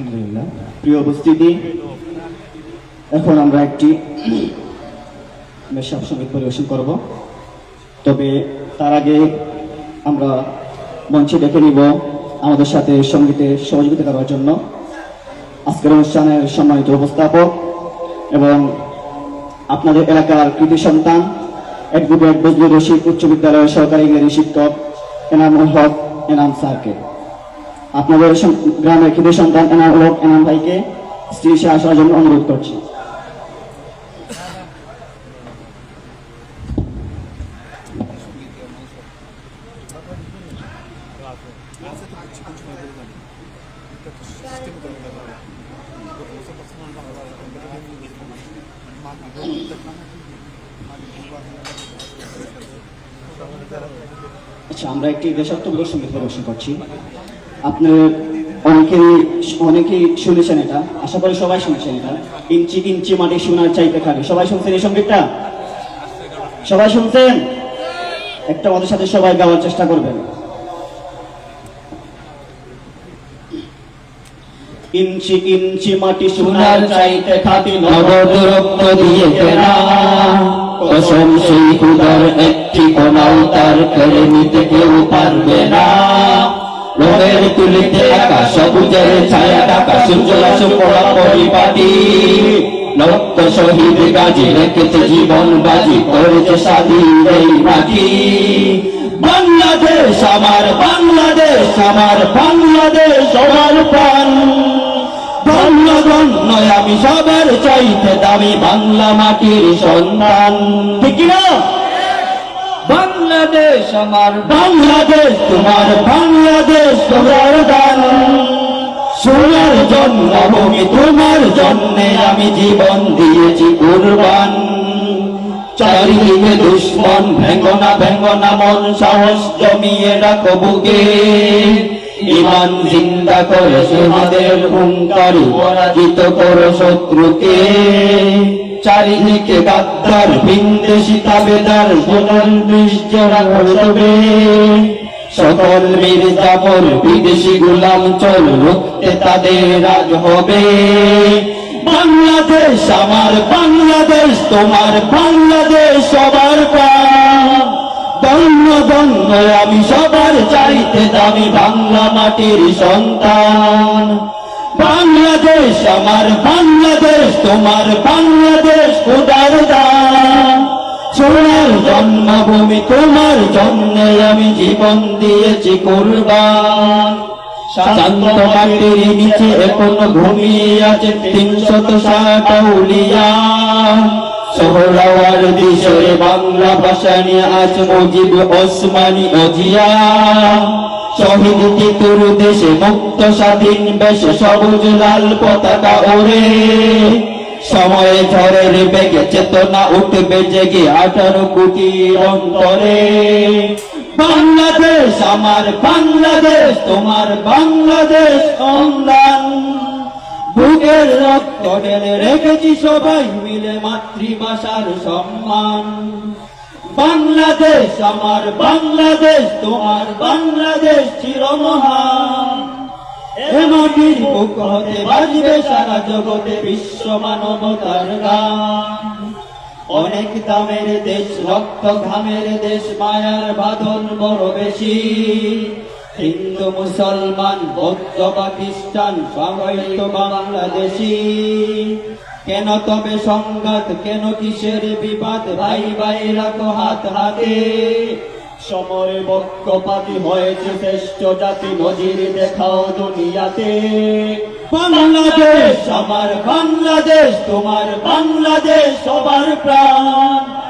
আলহামদুলিল্লাহ। প্রিয় উপস্থিতি, এখন আমরা একটি মেশাব সংগীত পরিবেশন করব। তবে তার আগে আমরা মঞ্চে ডেকে নিব আমাদের সাথে সঙ্গীতে সহযোগিতা করার জন্য। আজকের অনুষ্ঠানের সম্মানিত উপস্থাপক এবং আপনাদের এলাকার কৃতি সন্তান অ্যাডভোকেট বজলুর রশিদ উচ্চ বিদ্যালয়ের সরকারি ইংরেজি শিক্ষক, এনামুল হক, এনাম স্যারকে। আপনাদের গ্রামের কৃতি সন্তান এনাম হক এনাম ভাইকে স্টেজে আসার জন্য অনুরোধ করছি। আচ্ছা আমরা একটি দেশাত্মবোধক সংগীত পরিবেশন করছি। আপনার অনেকেই অনেকেই শুনেছেন এটা। আশা করি সবাই শুনেছেন এটা। ইঞ্চি ইঞ্চি মাটি সোনার চাইতে খাবে সবাই শুনছেন এই সঙ্গীতটা সবাই শুনছেন? একটা আমাদের সাথে সবাই গাওয়ার চেষ্টা করবেন। ইঞ্চি ইঞ্চি মাটি সোনার চাইতে খাটি নগদ রক্ত দিয়ে কেনা কসম সেই খুদার একটি কোনাও তার কেড়ে নিতে কেউ পারবে না। রঙের তুলিতে একা সবুজের ছায়া টাকা সূর্যলাস পড়া পরিপাটি। লক্ষ শহীদ গাজী, রেখেছে জীবন বাজি, করেছে স্বাধীন এই মাটি। বাংলাদেশ আমার বাংলাদেশ আমার, বাংলাদেশ সবার প্রাণ। ধন্য আমি সবার চাইতে দামি বাংলা মাটির সন্তান। ঠিক না বাংলাদেশ আমার বাংলাদেশ, তোমার বাংলাদেশ, তোমার দান সোনার জন্মভূমি, তোমার জন্মে আমি জীবন দিয়েছি কুরবান। চারিদিকে দুশ্মন, ভেঙ্গনা ভেঙ্গনা, মন সাহস জমিয়ে রাখো বুকে। ইমান জিন্দা করে তোমাদের হুঙ্কারি পরাজিত করো শত্রুকে। চারিদিকে গাদ্দার বিন্দেশি তাবেদার সোনার নিশ্চরা করবে। সকল মীর জাবর বিদেশি গুলাম চল রুখতে তাদের রাজ হবে। বাংলাদেশ আমার বাংলাদেশ, তোমার বাংলাদেশ সবার প্রাণ ধন্য ধন্য, আমি সবার চাইতে দামি বাংলা মাটির সন্তান। বাংলাদেশ আমার, বাংলাদেশ তোমার, বাংলাদেশ খোদার দান। সোনার জন্মভূমি তোমার জন্যে আমি জীবন দিয়েছি কুরবান। শান্ত মাটির নিচে এখনও ঘুমিয়ে আছে তিনশত ষাট উলিয়া সোহরাওয়ার দিশে বাংলা ভাষা নিয়ে আজ মুজিব ওসমানী দেশে সবুজ লাল পতাকা ওরে সময়ে ঝড়ের বেগে চেতনা উঠবে জেগে আঠারো কোটি অন্তরে। বাংলাদেশ, আমার বাংলাদেশ, তোমার বাংলাদেশ সন্ধান বুকের রক্ত ঢেলে রেখেছি সবাই মিলে মাতৃভাষার সম্মান। বাংলাদেশ, আমার বাংলাদেশ, তোমার বাংলাদেশ চিরমহান। এ মাটির বুক হতে বাজবে সারা জগতে বিশ্ব মানবতার গান। অনেক দামের দেশ, রক্ত ঘামের দেশ, মায়ার বাঁধন বড় বেশি। হিন্দু মুসলমান বৌদ্ধ বা খ্রিস্টান সবাই তো বাংলাদেশি। কেন তবে সংঘাত? কেন কিসের বিবাদ? ভাই ভাই রাখো হাত হাতে। সময় বক্ষপাতি হয়েছে শ্রেষ্ঠ জাতি নজির দেখাও দুনিয়াতে। বাংলাদেশ! আমার বাংলাদেশ তোমার বাংলাদেশ সবার প্রাণ।